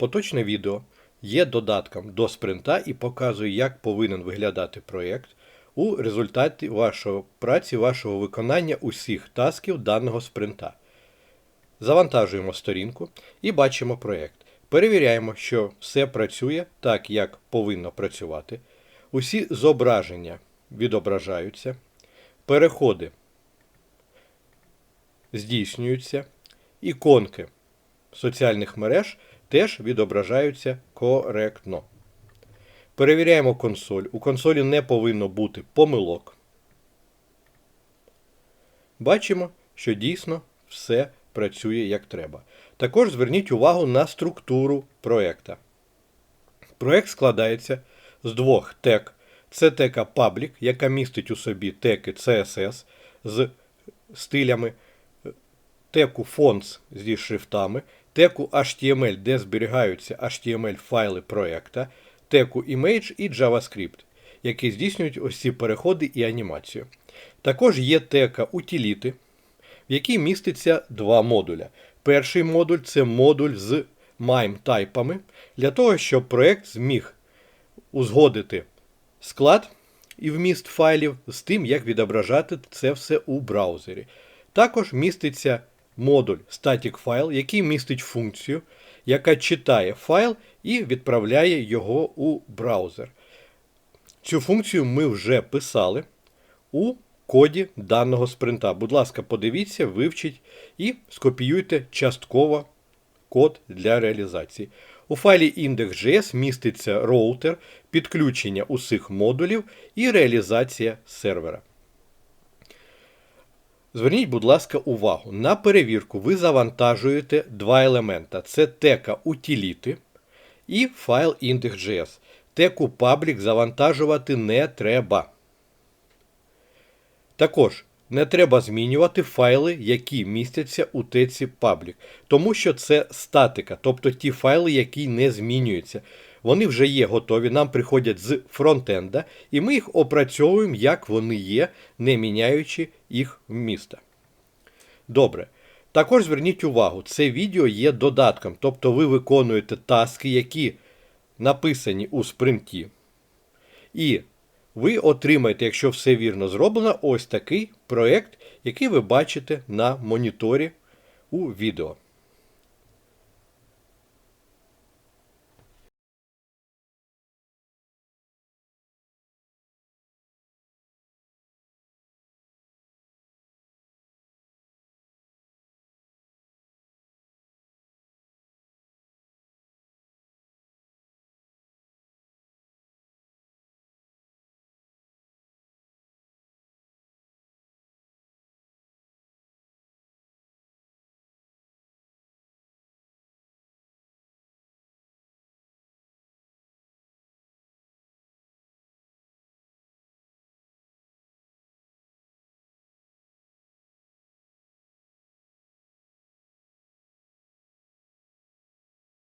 Поточне відео є додатком до спринта і показує, як повинен виглядати проєкт у результаті вашої праці, вашого виконання усіх тасків даного спринта. Завантажуємо сторінку і бачимо проєкт. Перевіряємо, що все працює так, як повинно працювати. Усі зображення відображаються, переходи здійснюються, іконки соціальних мереж теж відображаються коректно. Перевіряємо консоль. У консолі не повинно бути помилок. Бачимо, що дійсно все працює як треба. Також зверніть увагу на структуру проєкта. Проєкт складається з двох тег. Це тека Public, яка містить у собі теки CSS з стилями, теку Fonts зі шрифтами, теку HTML, де зберігаються HTML файли проєкта, теку Image і JavaScript, які здійснюють ось ці переходи і анімацію. Також є тека Утиліти, в якій міститься два модуля. Перший модуль це модуль з MIME-тайпами, для того, щоб проєкт зміг узгодити склад і вміст файлів з тим, як відображати це все у браузері. Також міститься модуль Static File, який містить функцію, яка читає файл і відправляє його у браузер. Цю функцію ми вже писали у коді даного спринта. Будь ласка, подивіться, вивчіть і скопіюйте частково код для реалізації. У файлі index.js міститься роутер, підключення усіх модулів і реалізація сервера. Зверніть, будь ласка, увагу. На перевірку ви завантажуєте два елемента: це тека утиліти і файл index.js. Теку public завантажувати не треба. Також не треба змінювати файли, які містяться у теці public, тому що це статика, тобто ті файли, які не змінюються. Вони вже є готові, нам приходять з фронтенда, і ми їх опрацьовуємо, як вони є, не міняючи їх вміста. Добре. Також зверніть увагу, це відео є додатком, тобто ви виконуєте таски, які написані у спринті. І ви отримаєте, якщо все вірно зроблено, ось такий проєкт, який ви бачите на моніторі у відео.